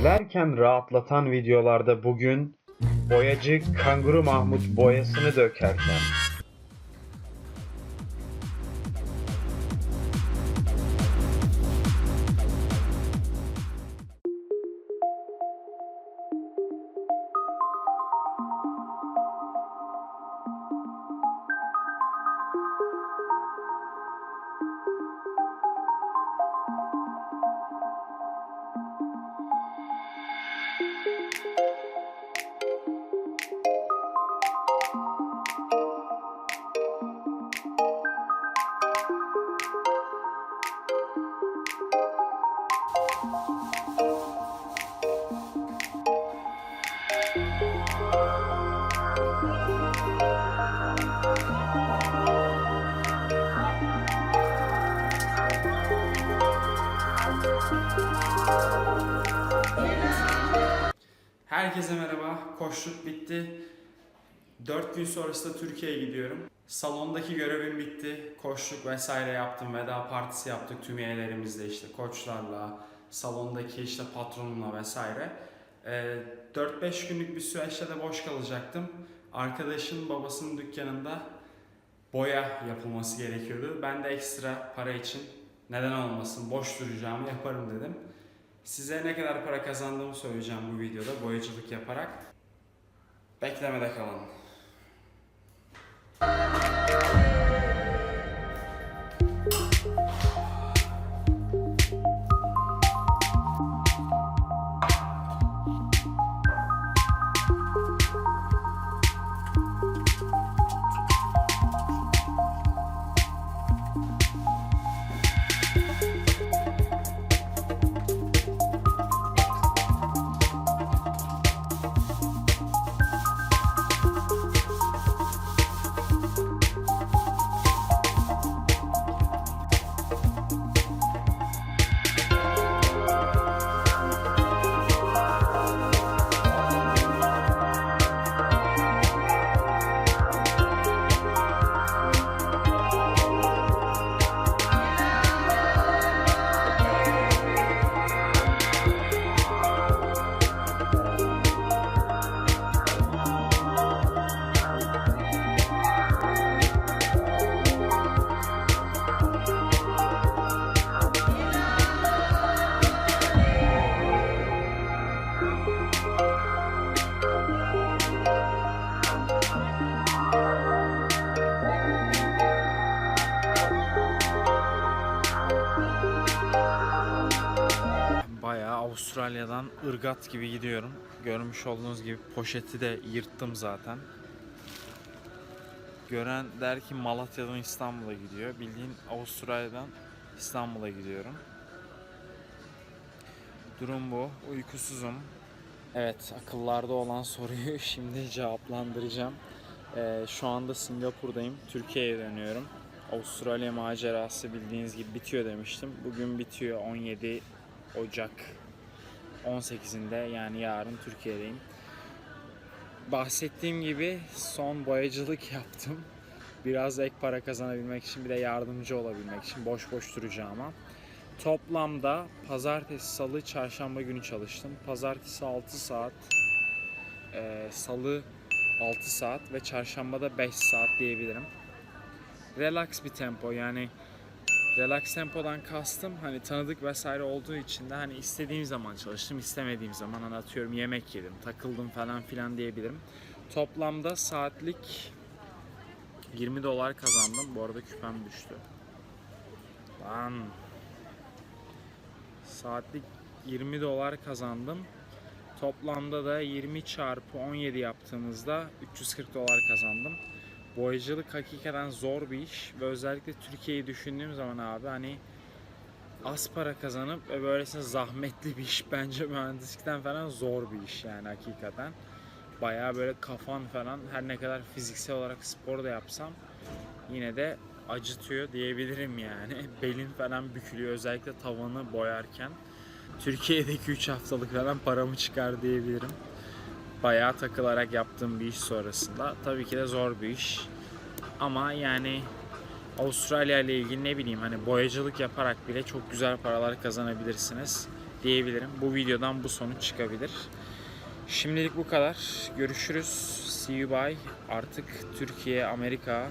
Üflerken rahatlatan videolarda bugün boyacı Kanguru Mahmut boyasını dökerken Herkese merhaba. Koşluk bitti. 4 gün sonrasında Türkiye'ye gidiyorum. Salondaki görevim bitti. Koşluk vesaire yaptım. Veda partisi yaptık tüm üyelerimizle işte koçlarla, salondaki işte patronumla vesaire. Ee, 4-5 günlük bir süreçte de boş kalacaktım. Arkadaşın babasının dükkanında boya yapılması gerekiyordu. Ben de ekstra para için neden olmasın boş duracağımı yaparım dedim. Size ne kadar para kazandığımı söyleyeceğim bu videoda boyacılık yaparak. Beklemede kalın. Avustralya'dan ırgat gibi gidiyorum. Görmüş olduğunuz gibi poşeti de yırttım zaten. Gören der ki Malatya'dan İstanbul'a gidiyor. Bildiğin Avustralya'dan İstanbul'a gidiyorum. Durum bu. Uykusuzum. Evet, akıllarda olan soruyu şimdi cevaplandıracağım. Ee, şu anda Singapur'dayım. Türkiye'ye dönüyorum. Avustralya macerası bildiğiniz gibi bitiyor demiştim. Bugün bitiyor 17 Ocak 18'inde yani yarın Türkiye'deyim. Bahsettiğim gibi son boyacılık yaptım. Biraz ek para kazanabilmek için bir de yardımcı olabilmek için boş boş duracağıma. Toplamda pazartesi, salı, çarşamba günü çalıştım. Pazartesi 6 saat, eee, salı 6 saat ve çarşambada 5 saat diyebilirim. Relax bir tempo yani relax tempodan kastım hani tanıdık vesaire olduğu için de hani istediğim zaman çalıştım istemediğim zaman hani atıyorum yemek yedim takıldım falan filan diyebilirim. Toplamda saatlik 20 dolar kazandım. Bu arada küpem düştü. Lan. Saatlik 20 dolar kazandım. Toplamda da 20 çarpı 17 yaptığımızda 340 dolar kazandım. Boyacılık hakikaten zor bir iş ve özellikle Türkiye'yi düşündüğüm zaman abi hani az para kazanıp ve böylesine zahmetli bir iş bence mühendislikten falan zor bir iş yani hakikaten. Bayağı böyle kafan falan her ne kadar fiziksel olarak spor da yapsam yine de acıtıyor diyebilirim yani. Belin falan bükülüyor özellikle tavanı boyarken. Türkiye'deki 3 haftalık falan paramı çıkar diyebilirim bayağı takılarak yaptığım bir iş sonrasında. Tabii ki de zor bir iş. Ama yani Avustralya ile ilgili ne bileyim hani boyacılık yaparak bile çok güzel paralar kazanabilirsiniz. diyebilirim. Bu videodan bu sonuç çıkabilir. Şimdilik bu kadar. Görüşürüz. See you bye. Artık Türkiye, Amerika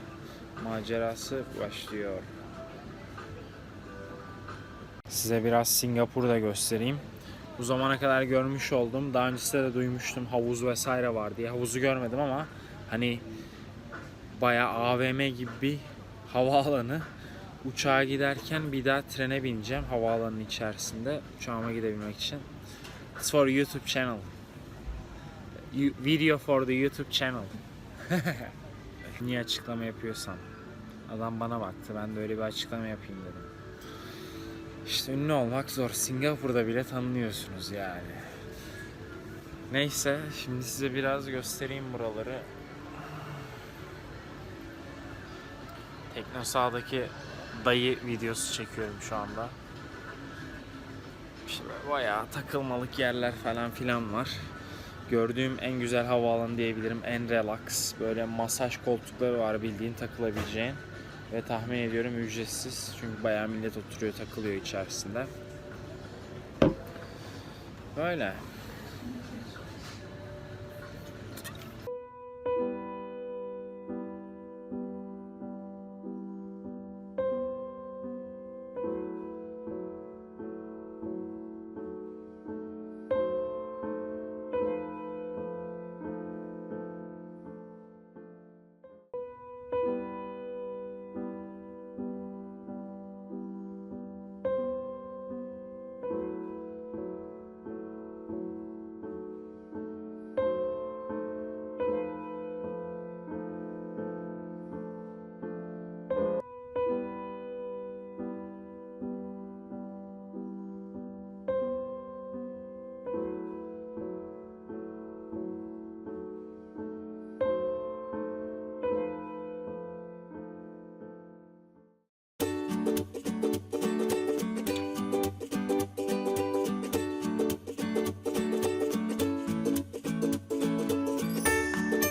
macerası başlıyor. Size biraz Singapur'da göstereyim. Bu zamana kadar görmüş oldum. Daha öncesinde de duymuştum havuz vesaire var diye. Havuzu görmedim ama hani bayağı AVM gibi bir havaalanı. Uçağa giderken bir daha trene bineceğim havaalanının içerisinde uçağıma gidebilmek için. It's for YouTube channel. Video for the YouTube channel. Niye açıklama yapıyorsan. Adam bana baktı. Ben de öyle bir açıklama yapayım dedim. İşte ünlü olmak zor. Singapur'da bile tanınıyorsunuz yani. Neyse şimdi size biraz göstereyim buraları. Teknosa'daki dayı videosu çekiyorum şu anda. İşte bayağı takılmalık yerler falan filan var. Gördüğüm en güzel havaalanı diyebilirim. En relax. Böyle masaj koltukları var bildiğin takılabileceğin. Ve tahmin ediyorum ücretsiz. Çünkü bayağı millet oturuyor takılıyor içerisinde. Böyle.